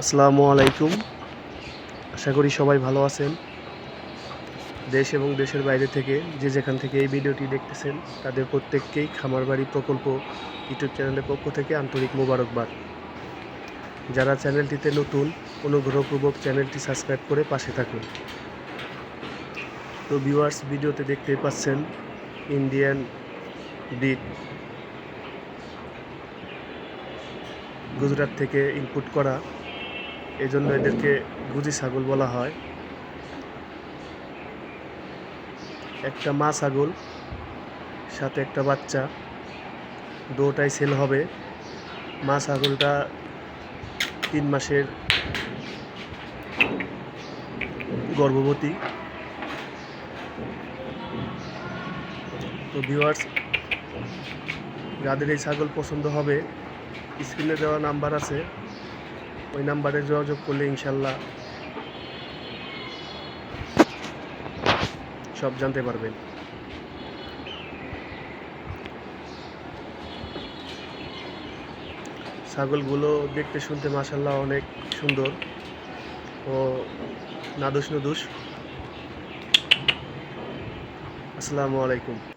আসসালামু আলাইকুম। আশা করি সবাই ভালো আছেন। দেশ এবং দেশের বাইরে থেকে যে যেখান থেকে এই ভিডিওটি দেখতেছেন, তাদের প্রত্যেককেই খামারবাড়ি প্রকল্প ইউটিউব চ্যানেলের পক্ষ থেকে আন্তরিক মোবারকবাদ। যারা চ্যানেলটিতে নতুন, অনুগ্রহপূর্বক চ্যানেলটি সাবস্ক্রাইব করে পাশে থাকুন। তো ভিউয়ার্স ভিডিওতে দেখতেই পাচ্ছেন ইন্ডিয়ান ব্রিড গুজরাট থেকে ইনপুট করা এজন্য এদেরকে গুজি ছাগল বলা হয়। একটা মা ছাগল, সাথে একটা বাচ্চা, দুটাই সেল হবে। মা ছাগলটা তিন মাসের গর্ভবতী। তো ভিউয়ার্স যাদের এই ছাগল পছন্দ হবে স্ক্রিনে দেওয়া নাম্বার আছে। ওই নাম্বারে যোগাযোগ করলে ইনশাল্লাহ সব জানতে পারবেন। ছাগলগুলো দেখতে শুনতে মাসাল্লাহ অনেক সুন্দর ও নাদুস নুদুস। আসসালামু আলাইকুম।